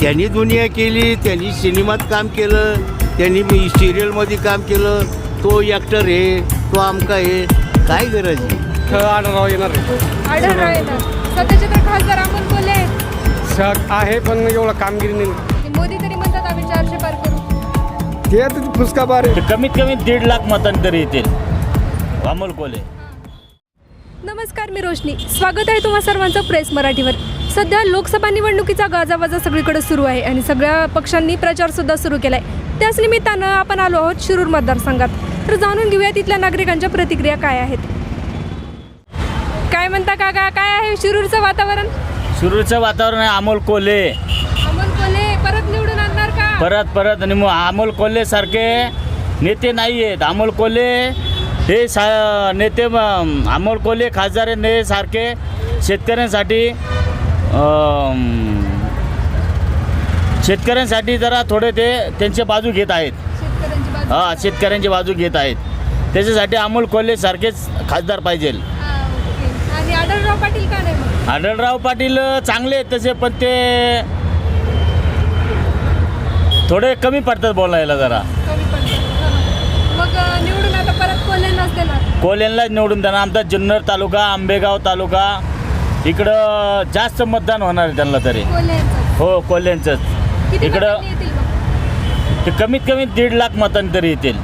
त्यांनी दुनिया केली त्यांनी सिनेमात काम केलं त्यांनी सिरियलमध्ये काम केलं. तो ॲक्टर आहे तो आमका आहे काय गरज आहे? आढळराव येणार आढळराव येणार. सध्याचे तर खासदार अमोल कोल्हे. आहेत शक आहे पण एवढं कामगिरी नाही. मोदी तरी म्हणतात आम्ही चारशे पार करू. ते आता फुसका बार आहे. तर कमीत कमी दीड लाख मतांनी तरी येतील. अमोल कोले नमस्कार मी रोशनी. स्वागत आहे तुम्हा सर्वांचं प्रेस मराठीवर. सध्या लोकसभा निवडणुकीचा गाजावाजा सगळीकडे सुरू आहे आणि सगळ्या पक्षांनी प्रचारसुद्धा सुरू केला आहे त्याच निमित्तानं आपण आलो आहोत शिरूर मतदारसंघात. तर जाणून घेऊया तिथल्या नागरिकांच्या प्रतिक्रिया काय आहेत. काय म्हणता काका काय आहे शिरूरचं वातावरण? सुरूचं वातावरण आहे अमोल कोल्हे. अमोल कोल्हे परत निवडून आणणार का? परत परत आणि मग अमोल कोल्हे सारखे नेते नाही आहेत अमोल कोल्हे हे सा नेते म- अमोल कोल्हे खासदार हे सारखे शेतकऱ्यांसाठी शेतकऱ्यांसाठी जरा थोडे ते त्यांची बाजू घेत आहेत. हां शेतकऱ्यांची बाजू घेत आहेत. त्याच्यासाठी अमोल कोल्हे सारखेच खासदार पाहिजे. आढळराव पाटील का नाही मग? आढळराव पाटील चांगले आहेत तसे पण ते थोडे कमी पडतात बोलायला जरा. अ, निवडून देणार. आमचा जुन्नर तालुका आंबेगाव तालुका इकडं जास्त मतदान होणार आहे त्यांना तरी. हो कोल्यांचंच किती इकडं? ते कमीत कमी दीड लाख मतांनी तरी येतील.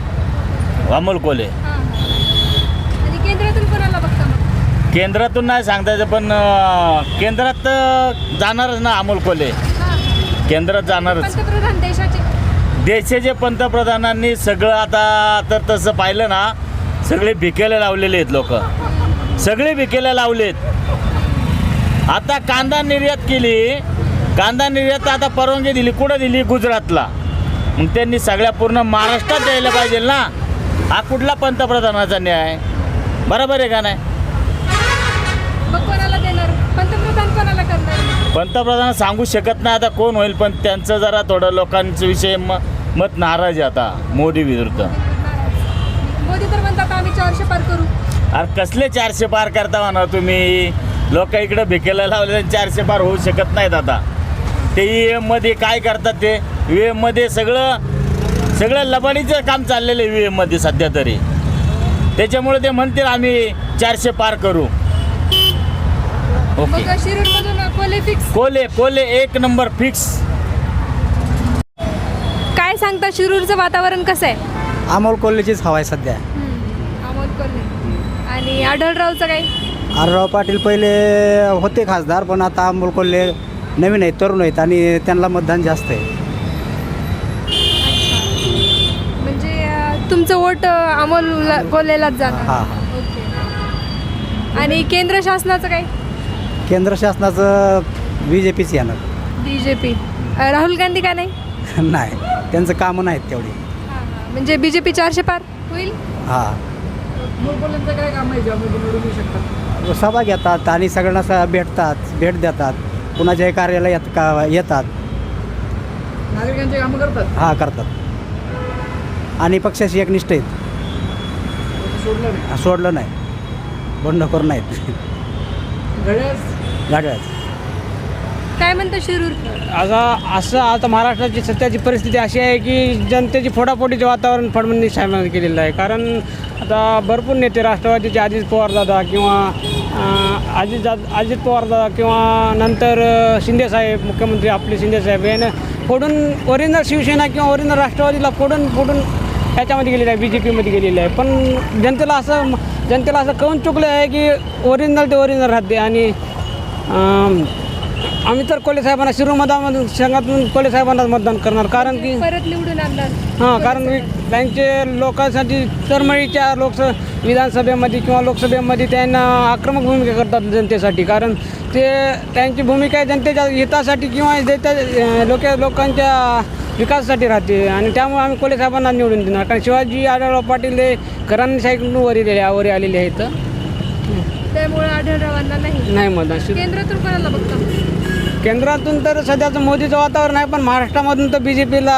अमोल हा. आणि केंद्रातून नाही सांगता येतं पण केंद्रात तर जाणारच ना अमोल कोल्हे. हा. केंद्रात जाणारच. देशाचे पंतप्रधानांनी सगळं आता तर तसं पाहिलं ना सगळे भिकेला लावलेले आहेत लोक. सगळे भिकेला लावलेत. आता कांदा निर्यात केली. कांदा निर्यात आता परवानगी दिली. कुठं दिली? गुजरातला. मग त्यांनी सगळ्या पूर्ण महाराष्ट्रात द्यायला पाहिजे ना. हा कुठला पंतप्रधानाचा न्याय? बरोबर आहे का नाही? पंतप्रधान सांगू शकत नाही. आता कोण होईल? पण त्यांचं जरा थोडं लोकांचं विषय म मत नाराज आहे आता. मोदी विरुद्ध. मोदी तर म्हणतात आम्ही चारशे पार करू. अरे कसले चारशे पार करता म्हणा तुम्ही? लोक इकडे भिकेला लावले चारशे पार होऊ शकत नाहीत आता. ते ई एममध्ये काय करतात ते? ई एममध्ये सगळं सगळं लबाडीचं काम चाललेलं आहे ई एममध्ये सध्या तरी. त्याच्यामुळे ते म्हणतील आम्ही चारशे पार करू. ओके कोले कोले एक नंबर फिक्स काय सांगता शिरूरचं वातावरण कसं आहे? अमोल कोल्हेचीच हवा आहे सध्या. अमोल कोल्हे. आणि आढळरावचं काय? आरराव पाटील पहिले होते खासदार पण आता अमोल कोल्हे नवीन आहेत तरुण आहेत आणि त्यांना मतदान जास्त आहे. म्हणजे अ, तुमचं वोट अ, अमोल कोल्हेलाच जाणार. हां हां. ओके. आणि केंद्र शासनाचं काय? केंद्र शासनाचं बी जे पीच येणार. B J P Rahul Gandhi का नाही? नाही. त्यांचं कामं नाहीत तेवढी. म्हणजे बी जे पी चारशे पार होईल? हां. सभा घेतात आणि सगळ्यांना स- भेटतात भेट देतात. कुणाच्याही कार्याला येत का येतात. नागरिकांचे कामं करतात? हां करतात. आणि पक्षाशी एकनिष्ठ आहेत. सोडलं नाही. सोडलं नाही. बंडखोर नाहीत. घड्याळ गाड्यात काय म्हणतं शिरूर? आता असं आता महाराष्ट्राची सध्याची परिस्थिती अशी आहे की जनतेची फोडाफोडीचे वातावरण फडणवीस साहेबांनी केलेलं आहे. कारण आता भरपूर नेते राष्ट्रवादीचे अजित पवारदादा किंवा अं, अजित जा अजित पवारदादा किंवा नंतर अं, शिंदेसाहेब मुख्यमंत्री आपले शिंदेसाहेब यानं फोडून ओरिजिनल शिवसेना किंवा ओरिजिनल राष्ट्रवादीला फोडून फोडून ह्याच्यामध्ये गेलेलं आहे बी जे पीमध्ये गेलेलं आहे. पण जनतेला असं जनतेला असं कळून चुकलं आहे की ओरिजिनल ते ओरिजिनल राहते आणि अं, आम्ही तर कोल्हे साहेबांना शिरू मतदान संघातून कोल्हे साहेबांनाच मतदान करणार. कारण की परत निवडून आणणार. हां कारण त्यांचे लोकांसाठी तरमळीच्या लोकस विधानसभेमध्ये किंवा लोकसभेमध्ये त्यांना आक्रमक भूमिका करतात जनतेसाठी. कारण ते त्यांची भूमिका आहे जनतेच्या हितासाठी किंवा देत्या लोक लोकांच्या विकासासाठी राहते. आणि त्यामुळे आम्ही कोल्हे साहेबांना निवडून देणार. कारण शिवाजी आढळराव पाटील हे घरांनी वर वरी आलेले आहेत. त्यामुळे आढळरावांना नाही. नाही मतदान. शिरू केंद्रातून कोणाला बघता? केंद्रातून तर सध्याचं मोदीचं वातावरण आहे पण महाराष्ट्रामधून तर बी जे पीला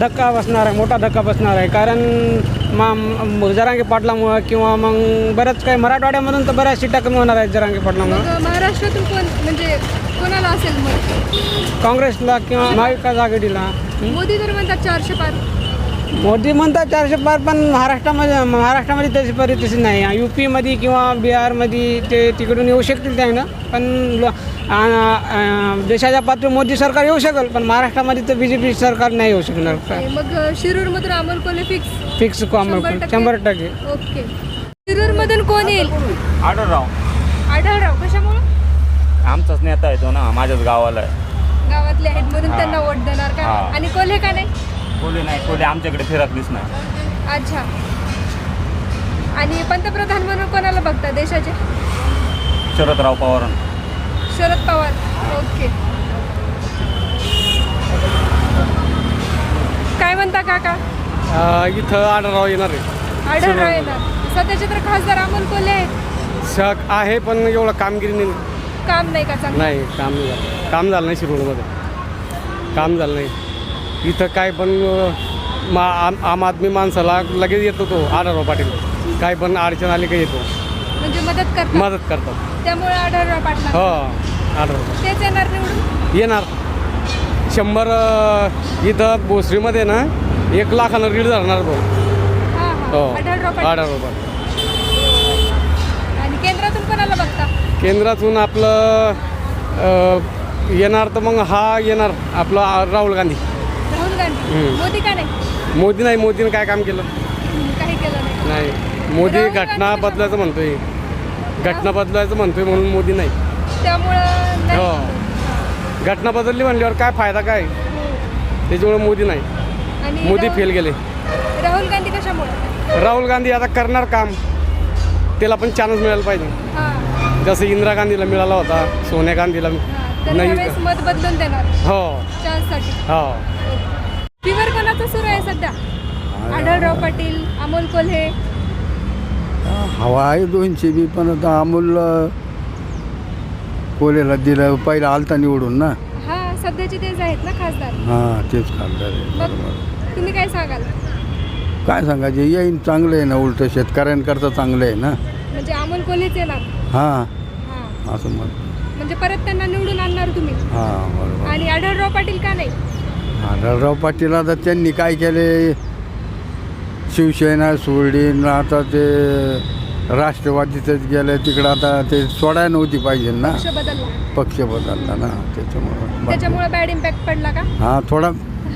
धक्का बसणार आहे मोठा धक्का बसणार आहे. कारण मा जरांगे पाटलामुळं किंवा मग बऱ्याच काही मराठवाड्यामधून तर बऱ्याच सीटा कमी होणार आहेत जरांगे पाटलामुळं. महाराष्ट्रातून कोण म्हणजे कोणाला असेल मग? काँग्रेसला किंवा महाविकास आघाडीला. मोदी तर म्हणतात चारशे पार. मोदी म्हणतात चारशे पार पण महाराष्ट्रामध्ये महाराष्ट्रामध्ये तशी परिस्थिती नाही. यू पीमध्ये किंवा बिहारमध्ये ते तिकडून येऊ शकतील त्या ना पण देशाच्या पातळीवर मोदी सरकार येऊ शकेल पण महाराष्ट्रामध्ये तर बी जे पी सरकार नाही येऊ शकणार. काय मग शिरूर मधून अमोल कोल्हे फिक्स फिक्स शंभर टक्के? शंभर टक्के. ओके. शिरूर मधून कोण येईल? आढळराव. आढळराव कशामुळं? आमचाच नेता येतो ना माझ्याच गावाला आहे. गावातले आहेत म्हणून त्यांना वोट देणार का? हा. आणि कोल्हे का नाही? कोणी नाही कोणी आमच्याकडे फिरकलीच नाही अच्छा. आणि पंतप्रधान म्हणून कोणाला बघता देशाचे? शरदराव पवार. शरद पवार. ओके. काय म्हणता काका? अ, इथं आढळराव येणार आहे. आढळराव येणार. सध्याचे तर खासदार अमोल कोल्हे आहेत. शक आहे पण एवढं कामगिरी नाही. काम नाही का चांगलं? नाही काम नाही झालं. काम झालं नाही शिरोडमध्ये काम झालं नाही. इथं काय पण अ, मा आम आम आदमी माणसाला लगेच येतो तो आढळराव पाटील. काय पण अडचण आली का येतो. म्हणजे मदत करतात. मदत करतात. त्यामुळे आढळराव हो. तेच येणार निवडून? येणार. शंभर अ, इथं भोसरीमध्ये ना एक लाखानं रीड धरणार तो. हा हो. हा. आणि केंद्रातून कोणाला बघता? केंद्रातून आपलं अ, येणार तर मग हा येणार आपलं आ- राहुल गांधी. राहुल गांधी. हम्म. मोदी का नाही? मोदी नाही मोदीने काय काम केलं? काही केलं नाही. नाही. मोदी राहुल घटना गांधी बदलायचं म्हणतोय. घटना बदलायचं म्हणतोय म्हणून मोदी नाही. त्यामुळं नाही. हो. घटना बदलली म्हणल्यावर काय फायदा काय? त्याच्यामुळे मोदी नाही. आणि मोदी राहुल- फेल गेले. राहुल गांधी कशामुळे? राहुल गांधी आता करणार काम. त्याला पण चान्स मिळायला पाहिजे. हा. जसं इंदिरा गांधीला मिळाला होता सोनिया गांधीला. तर नाही मत बदलून देणार. हो. चान्ससाठी हो. फिवर कोणाचं सुरू आहे सध्या? आढळराव पाटील अमोल कोल्हे. हवा आहे दोनशे बी पण आता अमूल कोलेला दिलं पहिला आलता निवडून ना? हा सध्याचे तेच आहेत ना खासदार. हां तेच खासदार आहे मग बरोबर. तुम्ही काय सांगाल? काय सांगायचं येईन चांगलं आहे ना उलटं शेतकऱ्यांकरता चांगलं आहे ना? म्हणजे अमोल कोल्हेच येणार. हां. हा. असं मग. म्हणजे परत त्यांना निवडून आणणार तुम्ही. हां बरोबर. आणि आढळराव पाटील का नाही? आढळराव पाटील आता त्यांनी काय केले? शिवसेना सोडली आता ते राष्ट्रवादीतच गेले तिकडं आता ते सोडायला नव्हती पाहिजे ना. पक्ष बदलला. पक्ष बदलला ना त्याच्यामुळं त्याच्यामुळे बॅड इम्पॅक्ट पडला का? हां थोडा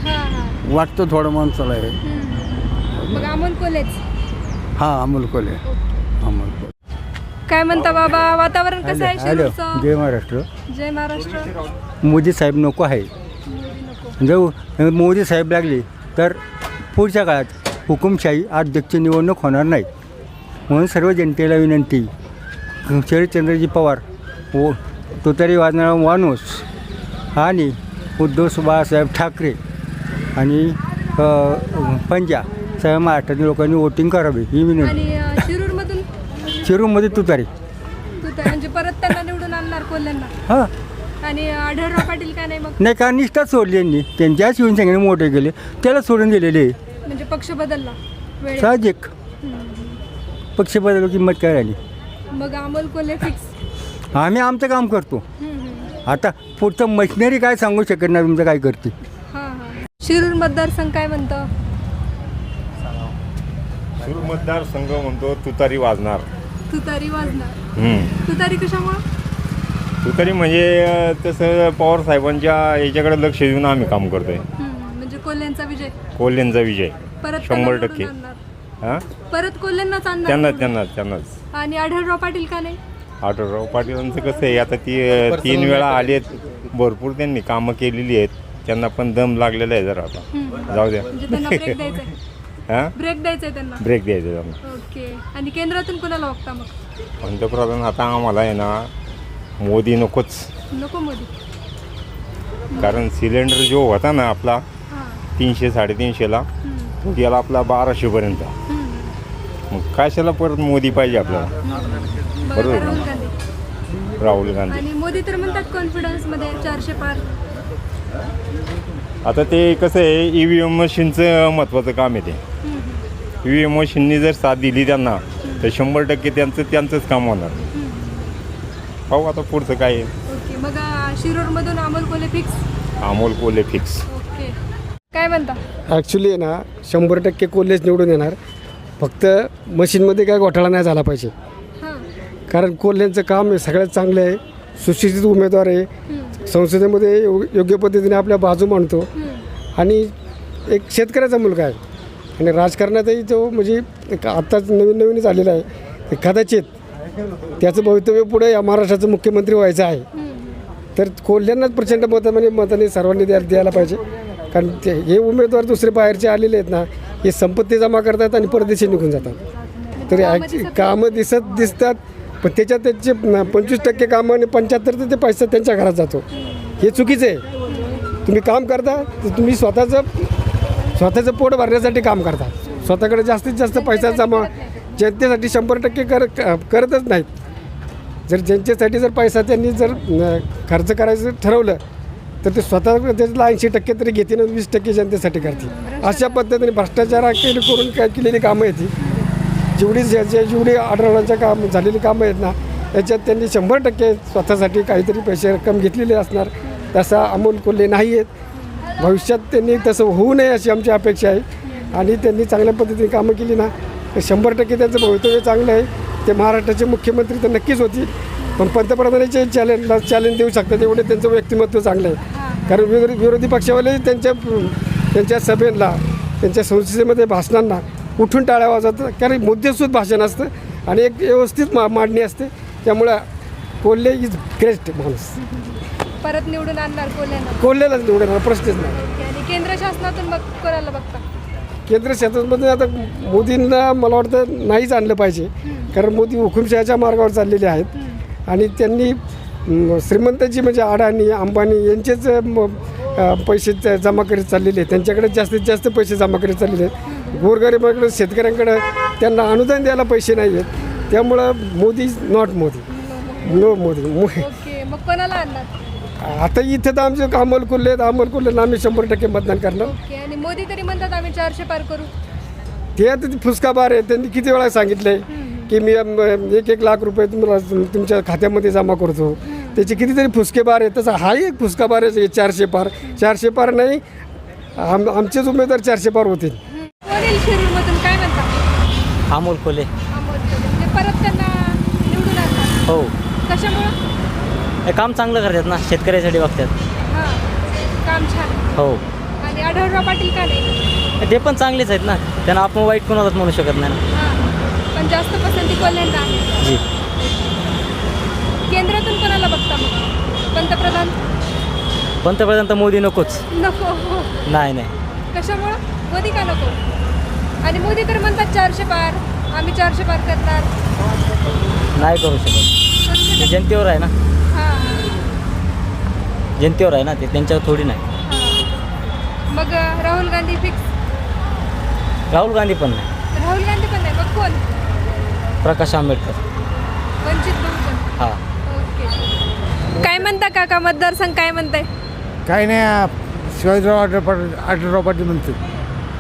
हा हा. वाटतं थोडं माणसाला आहे हम्म. मग अमोल कोल्हेच हां अमोल कोले अमोल कोले काय म्हणता बाबा वातावरण कसं आहे शिरूरचं? जय महाराष्ट्र. जय महाराष्ट्र. मोदी साहेब नको आहे. जर मोदी साहेब लागले तर पुढच्या काळात हुकुमशाही अध्यक्ष निवडणूक होणार नाही. म्हणून सर्व जनतेला विनंती शरदचंद्रजी पवार व तुतारी वाजणारा माणूस आणि उद्धव बाळासाहेब ठाकरे आणि पंजा सर्व महाराष्ट्रातील लोकांनी वोटिंग करावी ही विनंती. शिरूरमधून? शिरूरमध्ये तुतारी. म्हणजे परत त्यांना निवडून आणणार कोल्ह्यांना? हां. आणि आढळराव पाटील का नाही मग? नाही का निष्ठाच सोडली यांनी. त्यांच्या शिवसेनेने मोठे गेले त्याला सोडून दिलेले. म्हणजे पक्ष बदलला साहजिक. पक्ष बदल किंमत काय राहिली मग अमोल कोल्हे फिक्स आम्ही आमचं काम करतो. आता पुढचं मशिनरी काय सांगू शकत नाही तुमचं काय करते हां हां. शिरूर मतदारसंघ काय म्हणतं? शिरूर मतदारसंघ म्हणतो तुतारी वाजणार. तुतारी वाजणार. हम्म. तुतारी कशामुळं? तुतारी म्हणजे अं, तसं पवार साहेबांच्या याच्याकडे लक्ष देऊन आम्ही काम करतोय. हम्म, म्हणजे कोल्ह्यांचा विजय. कोल्हेंचा विजय. परत शंभर टक्के. आणणार. हां? परत कोल्ह्यांनाच आणणार? त्यांना. त्यांना त्यांनाच. आणि आढळराव पाटील का नाही? आठवराव पाटीलांचं कसं आहे आता ती अं, तीन वेळा आलेत. भरपूर त्यांनी कामं केलेली आहेत. त्यांना पण दम लागलेला आहे जरा आता. जाऊ द्या. म्हणजे त्यांना ब्रेक द्यायचा हां? ब्रेक द्यायचा त्यांना. ब्रेक द्यायचा त्यांना. ओके आणि केंद्रातून कोणाला बघता मग? पंतप्रधान आता आम्हाला आहे ना मोदी नकोच. नको मोदी. कारण सिलेंडर जो होता ना आपला हां. तीनशे साडेतीनशेला हम्म. गेला आपला बाराशेपर्यंत. मग कशाला परत मोदी पाहिजे आपल्याला? बरोबर. राहुल गांधी. राहुल गांधी. आणि मोदी तर म्हणतात कॉन्फिडन्समध्ये चारशे पार. आता ते कसं आहे ई व्ही एम मशीनचं महत्त्वाचं काम आहे ते. ई व्ही एम मशीननी जर साथ दिली त्यांना तर शंभर टक्के त्यांचं त्यांचंच काम होणार. पाहू आता पुढचं काय आहे. ओके मग अ, शिरूरमधून अमोल कोले फिक्स अमोल कोले फिक्स काय म्हणता? ॲक्च्युली आहे ना शंभर टक्के कोल्हेच निवडून येणार. फक्त मशीनमध्ये काय घोटाळा नाही झाला पाहिजे. कारण कोल्ह्यांचं काम हे सगळ्यात चांगलं आहे. सुशिक्षित उमेदवार आहे. संसदेमध्ये यो- योग्य पद्धतीने आपल्या बाजू मांडतो. आणि एक शेतकऱ्याचा मुलगा आहे. आणि राजकारणातही तो म्हणजे एक आत्ताच नवीन नवीनच आलेला आहे. कदाचित त्याचं भवितव्य पुढे या महाराष्ट्राचं मुख्यमंत्री व्हायचं आहे. तर कोल्ह्यांनाच प्रचंड मताने मताने सर्वांनी द्या द्यायला पाहिजे. कारण ते हे उमेदवार दुसरे बाहेरचे आलेले आहेत ना हे संपत्ती जमा करतात आणि परदेशी निघून जातात. तर ॲक्च्युली कामं दिसत दिसतात पण त्याच्यात त्यांचे पंचवीस टक्के कामं आणि पंच्याहत्तर तर ते पैसा त्यांच्या घरात जातो. हे चुकीचं आहे. तुम्ही काम करता तर तुम्ही स्वतःचं स्वतःचं पोट भरण्यासाठी काम करता. स्वतःकडे जास्तीत जास्त पैसा जमा जनतेसाठी शंभर टक्के कर करतच नाहीत. जर ज्यांच्यासाठी जर पैसा त्यांनी जर खर्च करायचं ठरवलं तर ते स्वतः त्यातला ऐंशी टक्के तरी घेते ना वीस टक्के जनतेसाठी करते अशा पद्धतीने भ्रष्टाचार केली करून काय केलेली कामं आहेत जेवढी जेवढी आढळण्याच्या काम झालेली कामं आहेत ना याच्यात त्यांनी शंभर टक्के स्वतःसाठी काहीतरी पैसे रक्कम घेतलेली असणार. तसा अमोल कोल्हे नाही आहेत. भविष्यात त्यांनी तसं होऊ नये अशी आमची अपेक्षा आहे. आणि त्यांनी चांगल्या पद्धतीने कामं केली ना तर शंभर टक्के त्यांचं भवितव्य चांगलं आहे. ते महाराष्ट्राचे मुख्यमंत्री तर नक्कीच होतील. पण पंतप्रधानाचे चॅलेंजला चॅलेंज देऊ शकतात एवढे त्यांचं व्यक्तिमत्व चांगलं आहे. कारण विरोधी विरोधी पक्षावालेही त्यांच्या त्यांच्या सभेला त्यांच्या संसदेमध्ये भाषणांना उठून टाळ्या वाजवतात. कारण मुद्देसूद भाषण असतं आणि एक व्यवस्थित मा मांडणी असते. त्यामुळं कोल्हे इज ग्रेट माणूस. परत निवडून आणणार कोल्ह्यांना? कोल्हेलाच निवडणार प्रश्नच नाही. आणि केंद्र शासनातून बघ कोणाला बघता? केंद्र शासनामध्ये आता मोदींना मला वाटतं नाहीच आणलं पाहिजे. कारण मोदी हुकुमशहाच्या मार्गावर चाललेले आहेत. आणि त्यांनी श्रीमंताची म्हणजे अडाणी अंबानी यांचेच पैसे जमा करीत चाललेले आहेत. त्यांच्याकडे जास्तीत जास्त पैसे जमा करीत चाललेले आहेत. गोरगरिबाकडे शेतकऱ्यांकडे त्यांना अनुदान द्यायला पैसे नाही आहेत. त्यामुळं मोदी नॉट मोदी. नो मोदी. आता इथं तर आमचे अमोल कुल्ले आहेत. अमोल कुल्लेला आम्ही शंभर टक्के मतदान करणार. मोदी तरी म्हणतात आम्ही चारशे पार करू. ते आता ते फुसका बार आहे त्यांनी किती वेळा सांगितलंय? की मी एक एक लाख रुपये तुम्हाला तुम- तुमच्या खात्यामध्ये जमा करतो. त्याचे कितीतरी फुसके बार आहे तसं हाही एक फुसका बार आहे चारशे पार. चारशे पार नाही आम आमचेच उमेदवार चारशे पार होतील. अमोल कोले. अमोल कोल्हे. म्हणजे परत त्यांना निवडून आणणार हो. कशामुळं? हे काम चांगलं करतात ना शेतकऱ्यासाठी बघतात. हां. काम छान. हो. आणि आढळराव पाटील का नाही? ते पण चांगलेच आहेत ना. त्यांना आपण वाईट कोणालाच म्हणू शकत नाही ना. पण जास्त पसंती कोल्ह्यांना आहे. जी. केंद्रातून कोणाला बघता मग? पंतप्रधान? पंतप्रधान तर मोदी नकोच. नको. नाही नाही. कशामुळं? मोदी का नको? आणि मोदी तर म्हणतात चारशे पार. आम्ही चारशे पार करणार. नाही करू शकत. ते जनतेवर आहे ना. हां. जनतेवर आहे ना ते त्यांच्यावर थोडी नाही. हां. मग अं, राहुल गांधी फिक्स राहुल गांधी पण नाही. राहुल गांधी पण नाही. मग कोण? प्रकाश आंबेडकर. वंचित बहुजन. हां. ओके. काय म्हणता काका मतदारसंघ काय म्हणताय? काही नाही शिवाजीराव आढळ पाटील आढळराव पाटील म्हणते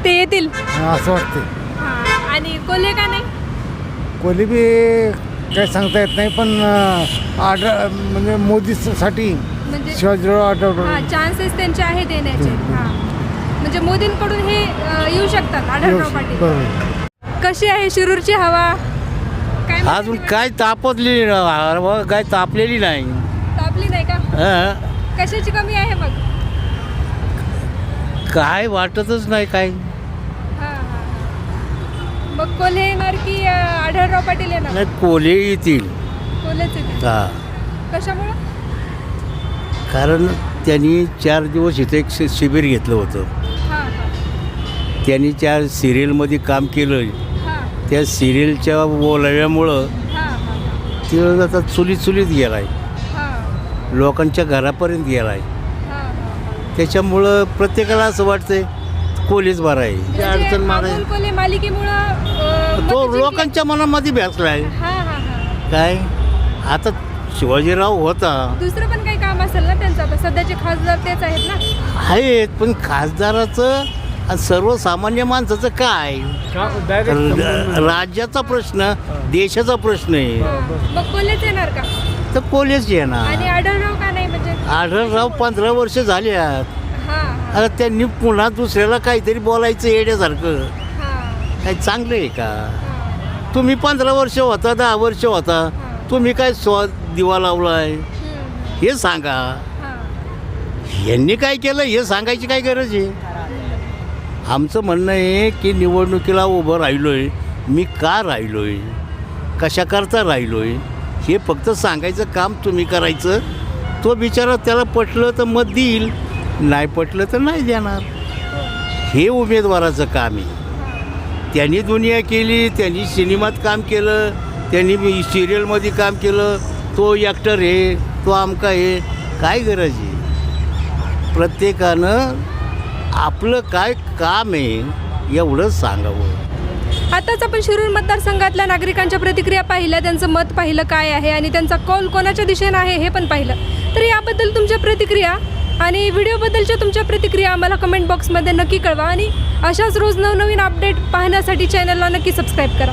ते येतील? असं वाटते हां. आणि कोल्हे का नाही? कोणी बी काही सांगता येत नाही पण आढळ म्हणजे मोदीसाठी म्हणजे शिवाजीराव आढळ हां चान्सेस त्यांचे आहेत येण्याचे. हां. म्हणजे मोदींकडून हे अं, येऊ शकतात आढळराव पाटील. बरोबर. कशी आहे शिरूरची हवा? अजून काय तापतलेली ना काय तापलेली नाही. तापली नाही का? हं. कशाची कमी आहे मग? काय वाटतच नाही काय हां हां मग कोल्हे येणार की अं, आढळराव पाटील येणार? नाही कोले येतील. कोल्हेच हा. कशामुळं? कारण त्यांनी चार दिवस इथे एक शि- शिबिर घेतलं होतं. हां हां. त्यांनी त्या सिरियलमध्ये काम केलं त्या सिरियलच्या बोलाव्यामुळं ते आता चुलीत चुलीत गेलाय. हां. लोकांच्या घरापर्यंत गेलाय. हां हां त्याच्यामुळं प्रत्येकाला असं वाटतंय कोलीच बरा आहे. म्हणजे अडचण अं, तो जिंकली. लोकांच्या मनामध्ये भेसलाय हां हां हां. काय? आता शिवाजीराव होता. दुसरं पण काही काम असेल ना त्यांचं? सध्याचे खासदार तेच आहेत ना. आहेत पण खासदाराचं आणि सर्वसामान्य माणसाचं काय? र- राज्याचा प्रश्न देशाचा प्रश्न आहे. हां. मग कोल्हेच येणार का? तर कोलेच येणार. आणि आढळराव का नाही म्हणजे? आढळराव पंधरा वर्ष झाल्यात हां आता त्यांनी पुन्हा दुसऱ्याला काहीतरी बोलायचं येण्यासारखं हां. काही चांगलं आहे का? तुम्ही पंधरा वर्ष होता दहा वर्ष होता. तुम्ही काय स्व दिवा लावलाय? हे सांगा. यांनी काय केलं? हे सांगायची काय गरज आहे? आमचं म्हणणं आहे की निवडणुकीला उभं राहिलो आहे मी का राहिलो आहे कशाकरता राहिलो आहे हे फक्त सांगायचं काम तुम्ही करायचं. तो बिचारा त्याला पटलं तर मत देईल नाही पटलं तर नाही देणार. हे उमेदवाराचं काम आहे. त्यांनी दुनिया केली त्यांनी सिनेमात काम केलं त्यांनी सिरियलमध्ये काम केलं. तो ॲक्टर आहे तो आमका आहे काय गरज आहे? प्रत्येकानं आपलं काय काम आहे एवढं सांगावं. आताच आपण शिरूर मतदारसंघातल्या नागरिकांच्या प्रतिक्रिया पाहिल्या त्यांचं मत पाहिलं काय आहे आणि त्यांचा कौल कोणाच्या दिशेनं आहे हे पण पाहिलं. तर याबद्दल तुमच्या प्रतिक्रिया आणि व्हिडिओबद्दलच्या तुमच्या प्रतिक्रिया आम्हाला कमेंट बॉक्समध्ये नक्की कळवा आणि अशाच रोज नवनवीन अपडेट पाहण्यासाठी चॅनलला नक्की सबस्क्राईब करा.